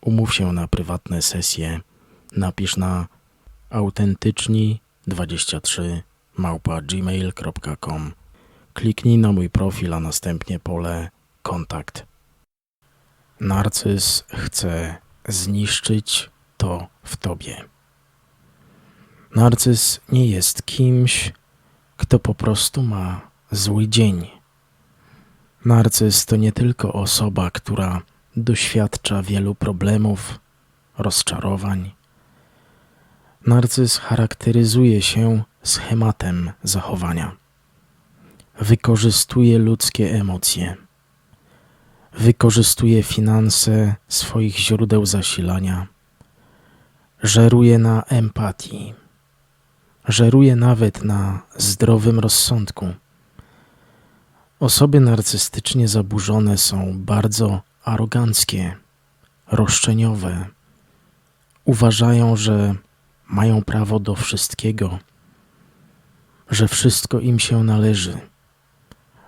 Umów się na prywatne sesje. Napisz na autentyczni23 małpa gmail.com. Kliknij na mój profil, a następnie pole kontakt. Narcyz chce zniszczyć to w tobie. Narcyz nie jest kimś, kto po prostu ma zły dzień. Narcyz to nie tylko osoba, która doświadcza wielu problemów, rozczarowań. Narcyz charakteryzuje się schematem zachowania. Wykorzystuje ludzkie emocje. Wykorzystuje finanse swoich źródeł zasilania. Żeruje na empatii. Żeruje nawet na zdrowym rozsądku. Osoby narcystycznie zaburzone są bardzo aroganckie, roszczeniowe. Uważają, że mają prawo do wszystkiego, że wszystko im się należy,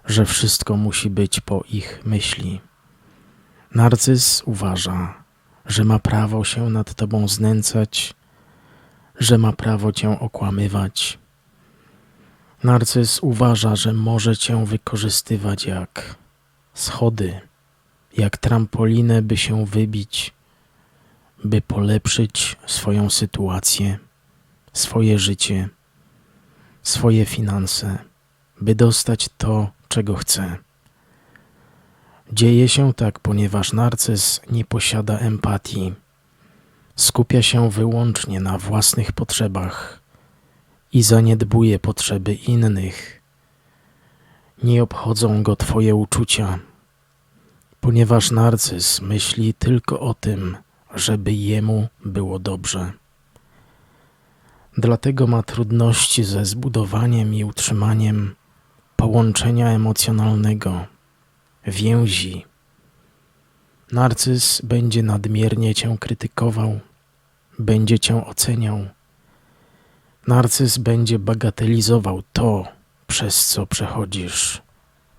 że wszystko musi być po ich myśli. Narcyz uważa, że ma prawo się nad tobą znęcać, że ma prawo cię okłamywać. Narcyz uważa, że może cię wykorzystywać jak schody, jak trampolinę, by się wybić, by polepszyć swoją sytuację, swoje życie, swoje finanse, by dostać to, czego chce. Dzieje się tak, ponieważ narcyz nie posiada empatii. Skupia się wyłącznie na własnych potrzebach i zaniedbuje potrzeby innych. Nie obchodzą go Twoje uczucia, ponieważ narcyz myśli tylko o tym, żeby jemu było dobrze. Dlatego ma trudności ze zbudowaniem i utrzymaniem połączenia emocjonalnego, więzi. Narcyz będzie nadmiernie cię krytykował, będzie cię oceniał. Narcyz będzie bagatelizował to, przez co przechodzisz,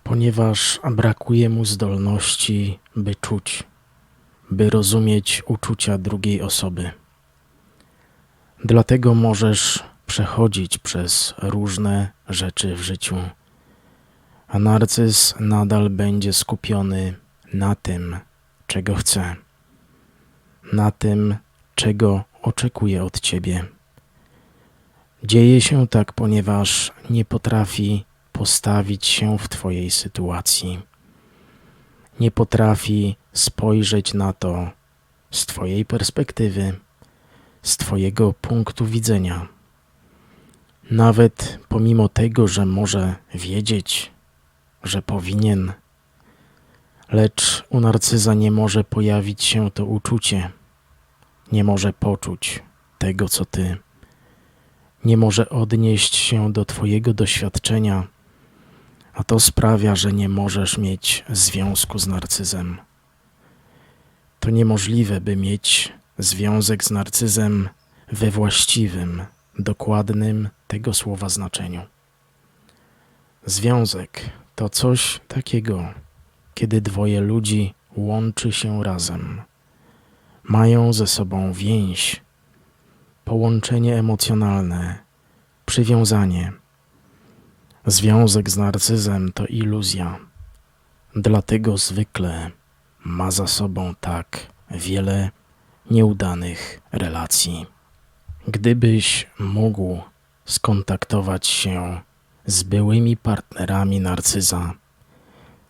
ponieważ brakuje mu zdolności, by czuć, by rozumieć uczucia drugiej osoby. Dlatego możesz przechodzić przez różne rzeczy w życiu, a narcyz nadal będzie skupiony na tym, czego chce, na tym, czego oczekuje od ciebie. Dzieje się tak, ponieważ nie potrafi postawić się w Twojej sytuacji. Nie potrafi spojrzeć na to z Twojej perspektywy, z Twojego punktu widzenia. Nawet pomimo tego, że może wiedzieć, że powinien, lecz u narcyza nie może pojawić się to uczucie, nie może poczuć tego, co Ty nie może odnieść się do Twojego doświadczenia, a to sprawia, że nie możesz mieć związku z narcyzem. To niemożliwe, by mieć związek z narcyzem we właściwym, dokładnym tego słowa znaczeniu. Związek to coś takiego, kiedy dwoje ludzi łączy się razem, mają ze sobą więź, połączenie emocjonalne, przywiązanie. Związek z narcyzem to iluzja, dlatego zwykle ma za sobą tak wiele nieudanych relacji. Gdybyś mógł skontaktować się z byłymi partnerami narcyza,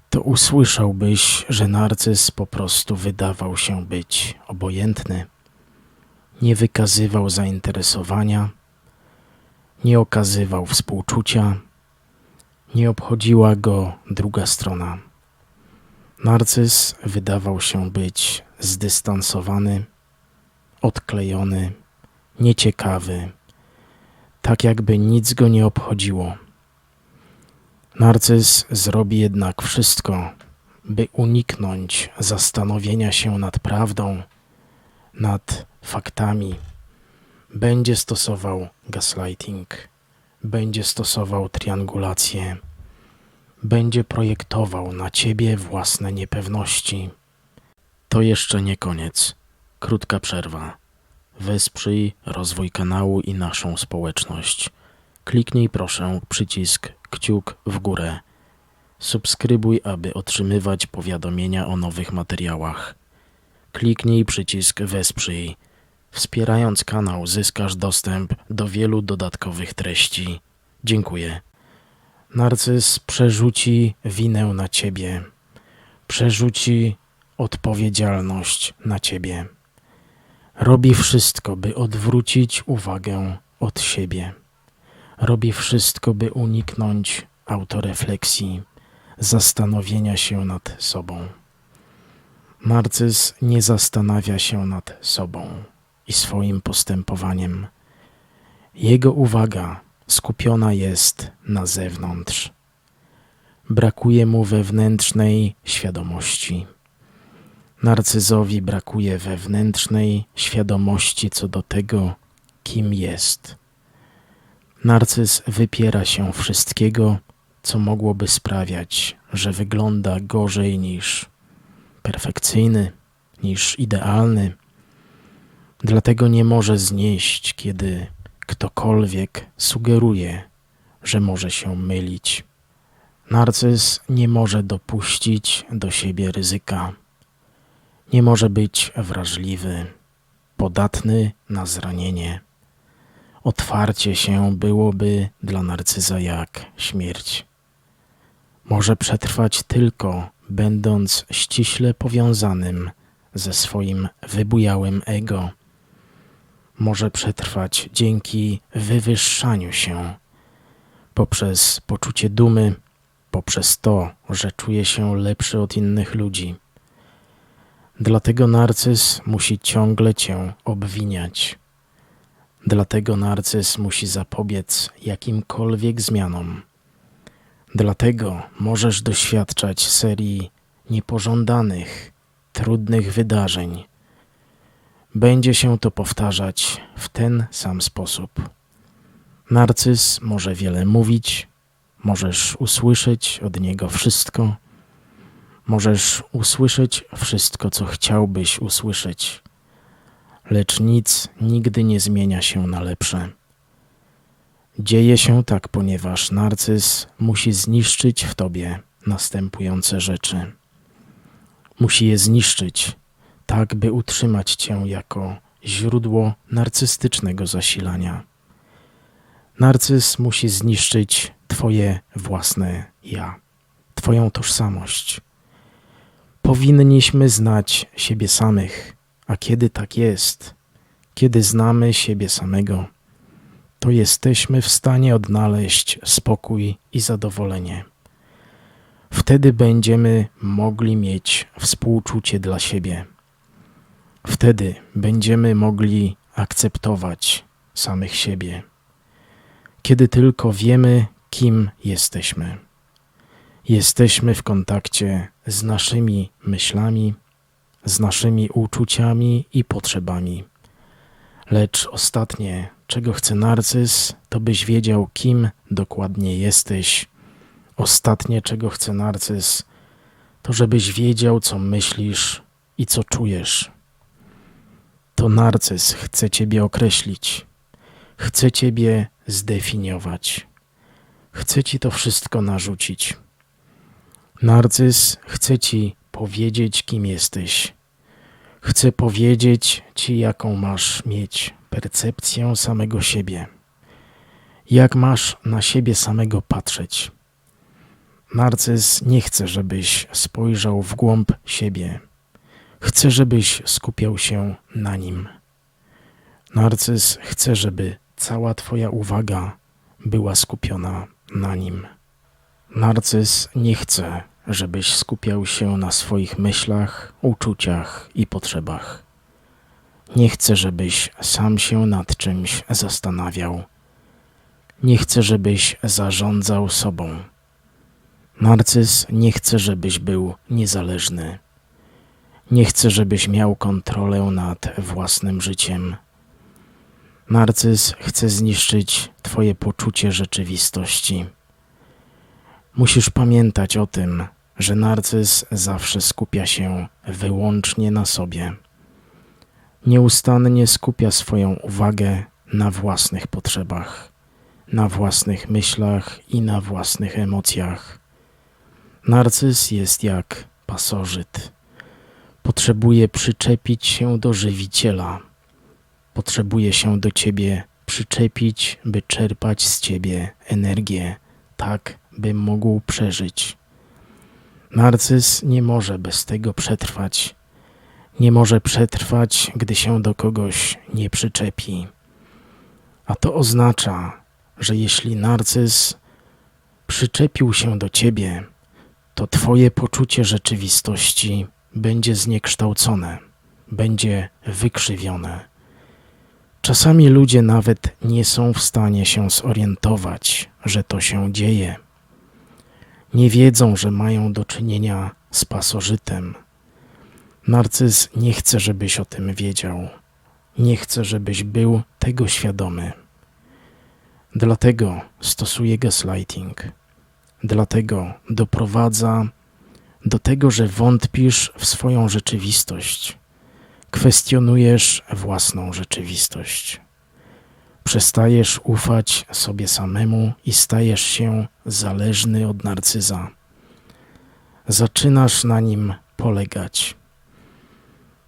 to usłyszałbyś, że narcyz po prostu wydawał się być obojętny nie wykazywał zainteresowania, nie okazywał współczucia, nie obchodziła go druga strona. Narcyz wydawał się być zdystansowany, odklejony, nieciekawy, tak jakby nic go nie obchodziło. Narcyz zrobi jednak wszystko, by uniknąć zastanowienia się nad prawdą, nad faktami. Będzie stosował gaslighting, będzie stosował triangulację, będzie projektował na ciebie własne niepewności. To jeszcze nie koniec. Krótka przerwa. Wesprzyj rozwój kanału i naszą społeczność. Kliknij proszę przycisk kciuk w górę. Subskrybuj, aby otrzymywać powiadomienia o nowych materiałach. Kliknij przycisk Wesprzyj. Wspierając kanał zyskasz dostęp do wielu dodatkowych treści. Dziękuję. Narcyz przerzuci winę na ciebie. Przerzuci odpowiedzialność na ciebie. Robi wszystko, by odwrócić uwagę od siebie. Robi wszystko, by uniknąć autorefleksji, zastanowienia się nad sobą. Narcyz nie zastanawia się nad sobą i swoim postępowaniem. Jego uwaga skupiona jest na zewnątrz. Brakuje mu wewnętrznej świadomości. Narcyzowi brakuje wewnętrznej świadomości co do tego, kim jest. Narcyz wypiera się wszystkiego, co mogłoby sprawiać, że wygląda gorzej niż perfekcyjny, niż idealny. Dlatego nie może znieść, kiedy ktokolwiek sugeruje, że może się mylić. Narcyz nie może dopuścić do siebie ryzyka. Nie może być wrażliwy, podatny na zranienie. Otwarcie się byłoby dla narcyza jak śmierć. Może przetrwać tylko będąc ściśle powiązanym ze swoim wybujałym ego. Może przetrwać dzięki wywyższaniu się poprzez poczucie dumy, poprzez to, że czuje się lepszy od innych ludzi. Dlatego narcyz musi ciągle cię obwiniać. Dlatego narcyz musi zapobiec jakimkolwiek zmianom. Dlatego możesz doświadczać serii niepożądanych, trudnych wydarzeń. Będzie się to powtarzać w ten sam sposób. Narcyz może wiele mówić, możesz usłyszeć od niego wszystko, możesz usłyszeć wszystko, co chciałbyś usłyszeć, lecz nic nigdy nie zmienia się na lepsze. Dzieje się tak, ponieważ narcyz musi zniszczyć w tobie następujące rzeczy. Musi je zniszczyć, tak by utrzymać cię jako źródło narcystycznego zasilania. Narcyz musi zniszczyć Twoje własne ja, Twoją tożsamość. Powinniśmy znać siebie samych, a kiedy tak jest, kiedy znamy siebie samego, to jesteśmy w stanie odnaleźć spokój i zadowolenie. Wtedy będziemy mogli mieć współczucie dla siebie. Wtedy będziemy mogli akceptować samych siebie, kiedy tylko wiemy, kim jesteśmy. Jesteśmy w kontakcie z naszymi myślami, z naszymi uczuciami i potrzebami. Lecz ostatnie, czego chce narcyz, to byś wiedział, kim dokładnie jesteś. Ostatnie, czego chce narcyz, to żebyś wiedział, co myślisz i co czujesz. To narcyz chce ciebie określić, chce ciebie zdefiniować, chce ci to wszystko narzucić. Narcyz chce ci powiedzieć, kim jesteś Chcę powiedzieć Ci, jaką masz mieć percepcję samego siebie. Jak masz na siebie samego patrzeć. Narcyz nie chce, żebyś spojrzał w głąb siebie. Chce, żebyś skupiał się na nim. Narcyz chce, żeby cała Twoja uwaga była skupiona na nim. Narcyz nie chce, żebyś skupiał się na swoich myślach, uczuciach i potrzebach. nie chce, żebyś sam się nad czymś zastanawiał. Nie chce, żebyś zarządzał sobą. Narcyz nie chce, żebyś był niezależny. Nie chce, żebyś miał kontrolę nad własnym życiem. Narcyz chce zniszczyć Twoje poczucie rzeczywistości. Musisz pamiętać o tym, że narcyz zawsze skupia się wyłącznie na sobie. Nieustannie skupia swoją uwagę na własnych potrzebach, na własnych myślach i na własnych emocjach. Narcyz jest jak pasożyt. Potrzebuje przyczepić się do żywiciela. Potrzebuje się do ciebie przyczepić, by czerpać z ciebie energię, tak by mógł przeżyć. Narcyz nie może bez tego przetrwać. Nie może przetrwać, gdy się do kogoś nie przyczepi. A to oznacza, że jeśli narcyz przyczepił się do ciebie, to twoje poczucie rzeczywistości będzie zniekształcone, będzie wykrzywione. Czasami ludzie nawet nie są w stanie się zorientować, że to się dzieje. Nie wiedzą, że mają do czynienia z pasożytem. Narcyz nie chce, żebyś o tym wiedział. Nie chce, żebyś był tego świadomy. Dlatego stosuje gaslighting. Dlatego doprowadza do tego, że wątpisz w swoją rzeczywistość. Kwestionujesz własną rzeczywistość. Przestajesz ufać sobie samemu i stajesz się zależny od narcyza. Zaczynasz na nim polegać.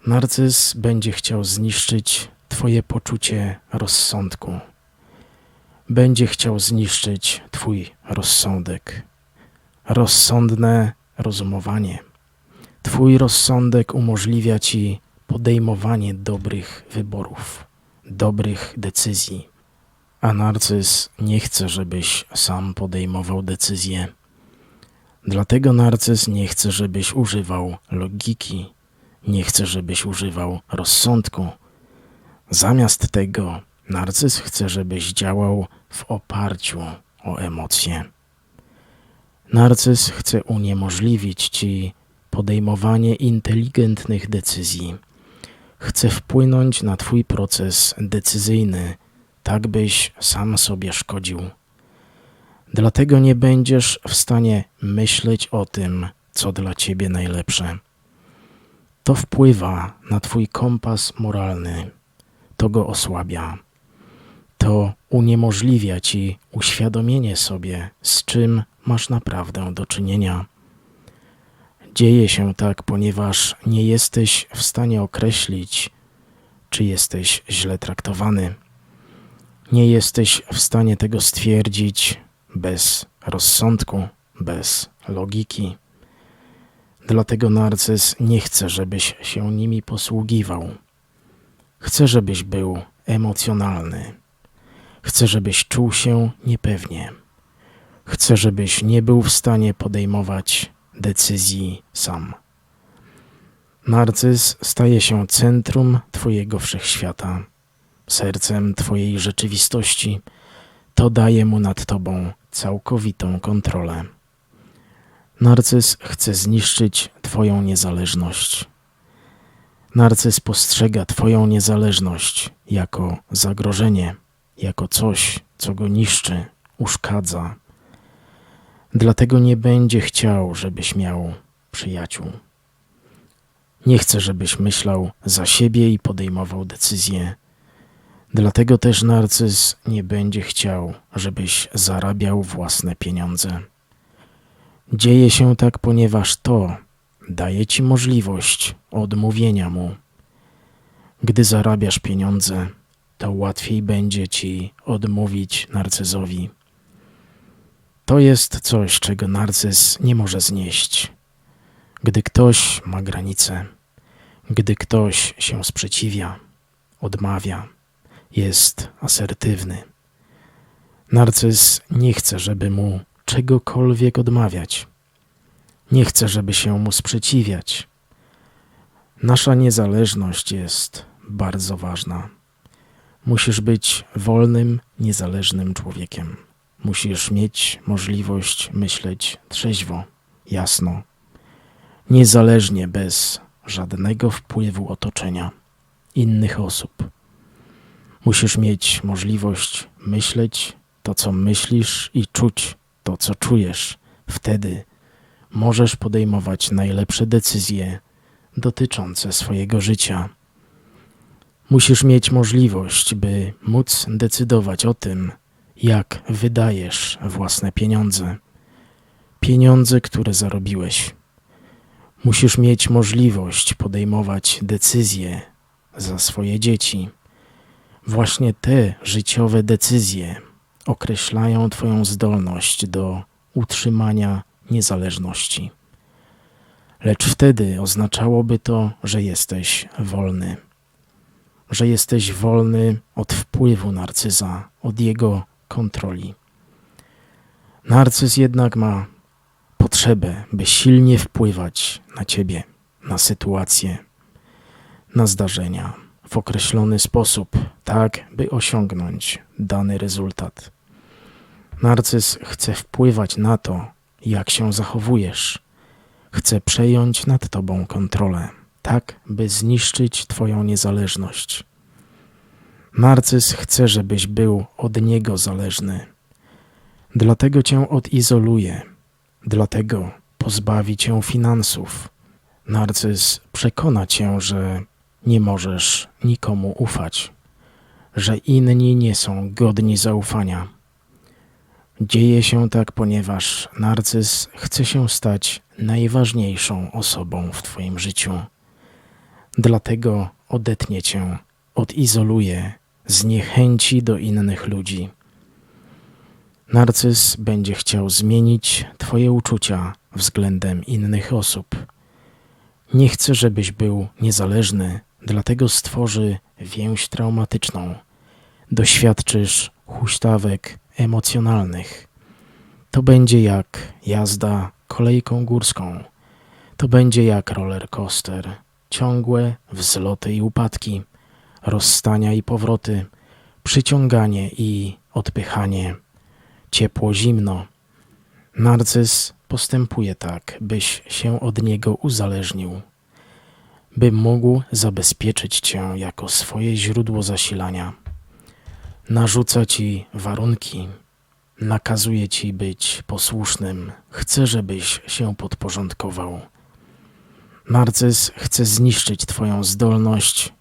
Narcyz będzie chciał zniszczyć Twoje poczucie rozsądku. Będzie chciał zniszczyć Twój rozsądek. Rozsądne rozumowanie. Twój rozsądek umożliwia Ci podejmowanie dobrych wyborów, dobrych decyzji. A narcyz nie chce, żebyś sam podejmował decyzje. Dlatego narcyz nie chce, żebyś używał logiki, nie chce, żebyś używał rozsądku. Zamiast tego, narcyz chce, żebyś działał w oparciu o emocje. Narcyz chce uniemożliwić ci podejmowanie inteligentnych decyzji. Chce wpłynąć na Twój proces decyzyjny, tak byś sam sobie szkodził. Dlatego nie będziesz w stanie myśleć o tym, co dla Ciebie najlepsze. To wpływa na Twój kompas moralny, to go osłabia. To uniemożliwia Ci uświadomienie sobie, z czym masz naprawdę do czynienia. Dzieje się tak, ponieważ nie jesteś w stanie określić, czy jesteś źle traktowany. Nie jesteś w stanie tego stwierdzić bez rozsądku, bez logiki. Dlatego narcyz nie chce, żebyś się nimi posługiwał. Chce, żebyś był emocjonalny. Chce, żebyś czuł się niepewnie. Chce, żebyś nie był w stanie podejmować decyzji sam. Narcyz staje się centrum Twojego wszechświata, sercem Twojej rzeczywistości. To daje mu nad Tobą całkowitą kontrolę. Narcyz chce zniszczyć Twoją niezależność. Narcyz postrzega Twoją niezależność jako zagrożenie, jako coś, co go niszczy, uszkadza. Dlatego nie będzie chciał, żebyś miał przyjaciół. Nie chce, żebyś myślał za siebie i podejmował decyzje. Dlatego też narcyz nie będzie chciał, żebyś zarabiał własne pieniądze. Dzieje się tak, ponieważ to daje ci możliwość odmówienia mu. Gdy zarabiasz pieniądze, to łatwiej będzie ci odmówić narcyzowi. To jest coś, czego narcyz nie może znieść. Gdy ktoś ma granice, gdy ktoś się sprzeciwia, odmawia, jest asertywny. Narcyz nie chce, żeby mu czegokolwiek odmawiać. Nie chce, żeby się mu sprzeciwiać. Nasza niezależność jest bardzo ważna. Musisz być wolnym, niezależnym człowiekiem. Musisz mieć możliwość myśleć trzeźwo, jasno, niezależnie, bez żadnego wpływu otoczenia, innych osób. Musisz mieć możliwość myśleć to, co myślisz i czuć to, co czujesz. Wtedy możesz podejmować najlepsze decyzje dotyczące swojego życia. Musisz mieć możliwość, by móc decydować o tym, jak wydajesz własne pieniądze. Pieniądze, które zarobiłeś. Musisz mieć możliwość podejmować decyzje za swoje dzieci. Właśnie te życiowe decyzje określają Twoją zdolność do utrzymania niezależności. Lecz wtedy oznaczałoby to, że jesteś wolny. Że jesteś wolny od wpływu narcyza, od jego kontroli. Narcyz jednak ma potrzebę, by silnie wpływać na ciebie, na sytuację, na zdarzenia w określony sposób, tak by osiągnąć dany rezultat. Narcyz chce wpływać na to, jak się zachowujesz. Chce przejąć nad tobą kontrolę, tak by zniszczyć twoją niezależność. Narcyz chce, żebyś był od niego zależny. Dlatego cię odizoluje, dlatego pozbawi cię finansów. Narcyz przekona cię, że nie możesz nikomu ufać, że inni nie są godni zaufania. Dzieje się tak, ponieważ narcyz chce się stać najważniejszą osobą w Twoim życiu. Dlatego odetnie Cię, odizoluje, zniechęci do innych ludzi. Narcyz będzie chciał zmienić Twoje uczucia względem innych osób. Nie chce, żebyś był niezależny, dlatego stworzy więź traumatyczną. Doświadczysz huśtawek emocjonalnych. To będzie jak jazda kolejką górską. To będzie jak roller coaster. Ciągłe wzloty i upadki, rozstania i powroty, przyciąganie i odpychanie, ciepło, zimno. Narcyz postępuje tak, byś się od niego uzależnił, by mógł zabezpieczyć cię jako swoje źródło zasilania. Narzuca ci warunki, nakazuje ci być posłusznym, chce, żebyś się podporządkował. Narcyz chce zniszczyć Twoją zdolność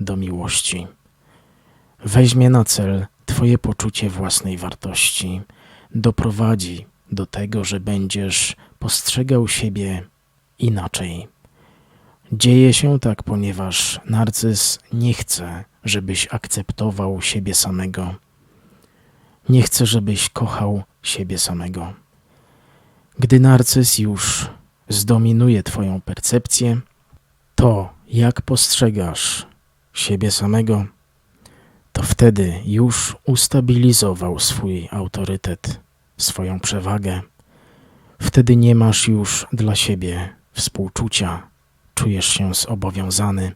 do miłości. Weźmie na cel Twoje poczucie własnej wartości, doprowadzi do tego, że będziesz postrzegał siebie inaczej. Dzieje się tak, ponieważ narcyz nie chce, żebyś akceptował siebie samego. Nie chce, żebyś kochał siebie samego. Gdy narcyz już zdominuje Twoją percepcję, to jak postrzegasz siebie samego, to wtedy już ustabilizował swój autorytet, swoją przewagę. Wtedy nie masz już dla siebie współczucia, czujesz się zobowiązany,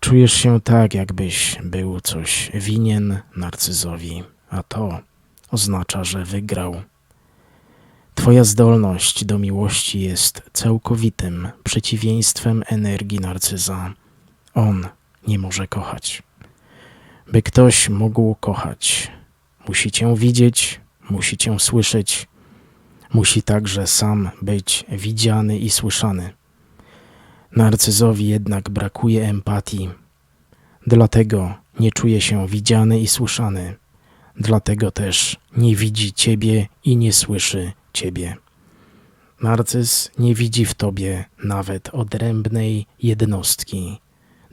czujesz się tak, jakbyś był coś winien narcyzowi, a to oznacza, że wygrał. Twoja zdolność do miłości jest całkowitym przeciwieństwem energii narcyza. On nie może kochać. By ktoś mógł kochać, musi cię widzieć, musi cię słyszeć, musi także sam być widziany i słyszany. Narcyzowi jednak brakuje empatii, dlatego nie czuje się widziany i słyszany, dlatego też nie widzi ciebie i nie słyszy ciebie. Narcyz nie widzi w tobie nawet odrębnej jednostki,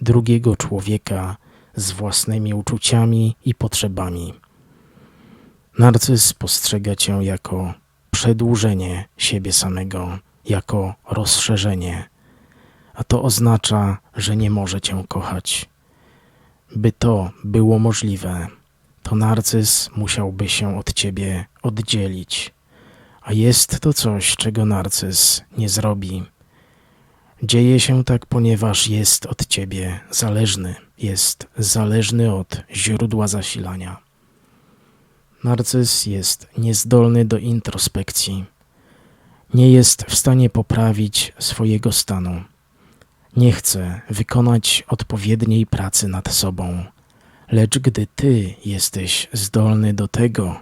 drugiego człowieka z własnymi uczuciami i potrzebami. Narcyz postrzega cię jako przedłużenie siebie samego, jako rozszerzenie, a to oznacza, że nie może cię kochać. By to było możliwe, to narcyz musiałby się od ciebie oddzielić a jest to coś, czego narcyz nie zrobi. Dzieje się tak, ponieważ jest od ciebie zależny, jest zależny od źródła zasilania. Narcyz jest niezdolny do introspekcji. Nie jest w stanie poprawić swojego stanu. Nie chce wykonać odpowiedniej pracy nad sobą. Lecz gdy ty jesteś zdolny do tego,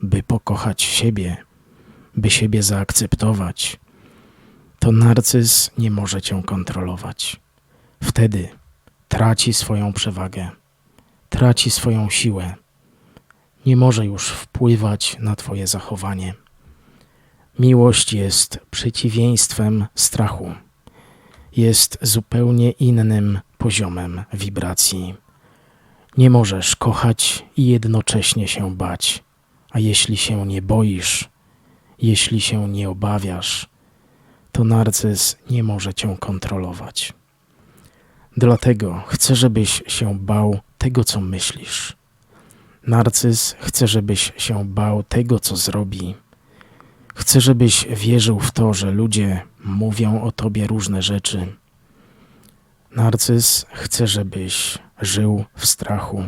by pokochać siebie, by siebie zaakceptować, to narcyz nie może cię kontrolować. Wtedy traci swoją przewagę, traci swoją siłę, nie może już wpływać na Twoje zachowanie. Miłość jest przeciwieństwem strachu, jest zupełnie innym poziomem wibracji. Nie możesz kochać i jednocześnie się bać, a jeśli się nie boisz, jeśli się nie obawiasz, to narcyz nie może cię kontrolować. Dlatego chcę, żebyś się bał tego, co myślisz. Narcyz chce, żebyś się bał tego, co zrobi. Chce, żebyś wierzył w to, że ludzie mówią o tobie różne rzeczy. Narcyz chce, żebyś żył w strachu.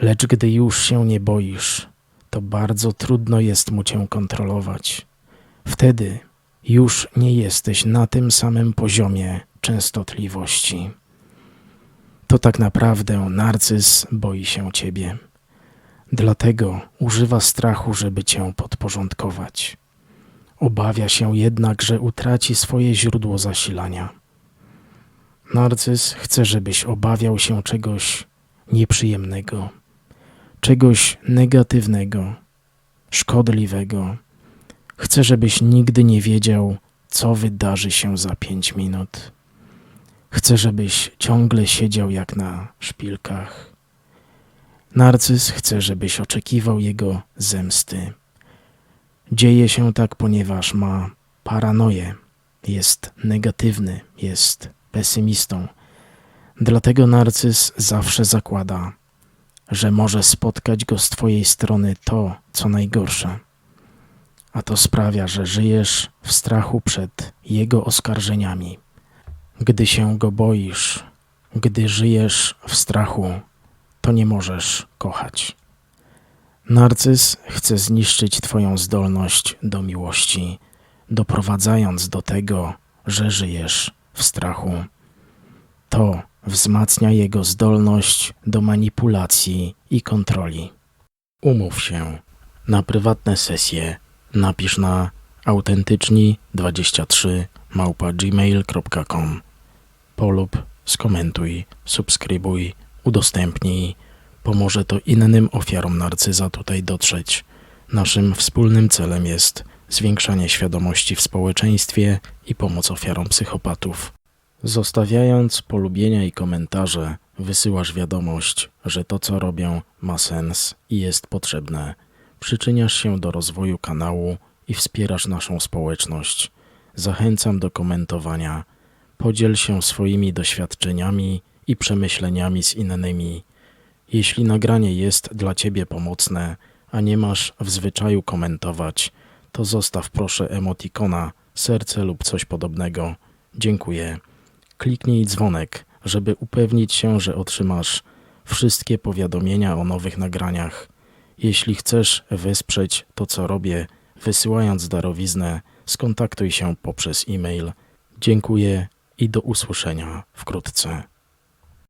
Lecz gdy już się nie boisz, to bardzo trudno jest mu cię kontrolować. Wtedy już nie jesteś na tym samym poziomie częstotliwości. To tak naprawdę narcyz boi się ciebie. Dlatego używa strachu, żeby cię podporządkować. Obawia się jednak, że utraci swoje źródło zasilania. Narcyz chce, żebyś obawiał się czegoś nieprzyjemnego, czegoś negatywnego, szkodliwego. Chce, żebyś nigdy nie wiedział, co wydarzy się za pięć minut. Chce, żebyś ciągle siedział jak na szpilkach. Narcyz chce, żebyś oczekiwał jego zemsty. Dzieje się tak, ponieważ ma paranoję, jest negatywny, jest pesymistą. Dlatego narcyz zawsze zakłada, że może spotkać go z twojej strony to, co najgorsze. A to sprawia, że żyjesz w strachu przed jego oskarżeniami. Gdy się go boisz, gdy żyjesz w strachu, to nie możesz kochać. Narcyz chce zniszczyć Twoją zdolność do miłości, doprowadzając do tego, że żyjesz w strachu. To wzmacnia jego zdolność do manipulacji i kontroli. Umów się na prywatne sesje. Napisz na autentyczni23 małpa gmail.com polub, skomentuj, subskrybuj, udostępnij. Pomoże to innym ofiarom narcyza tutaj dotrzeć. Naszym wspólnym celem jest zwiększanie świadomości w społeczeństwie i pomoc ofiarom psychopatów. Zostawiając polubienia i komentarze, wysyłasz wiadomość, że to co robię ma sens i jest potrzebne. Przyczyniasz się do rozwoju kanału i wspierasz naszą społeczność. Zachęcam do komentowania. Podziel się swoimi doświadczeniami i przemyśleniami z innymi. Jeśli nagranie jest dla Ciebie pomocne, a nie masz w zwyczaju komentować, to zostaw proszę emotikona, serce lub coś podobnego. Dziękuję. Kliknij dzwonek, żeby upewnić się, że otrzymasz wszystkie powiadomienia o nowych nagraniach. Jeśli chcesz wesprzeć to, co robię, wysyłając darowiznę, skontaktuj się poprzez e-mail. Dziękuję i do usłyszenia wkrótce.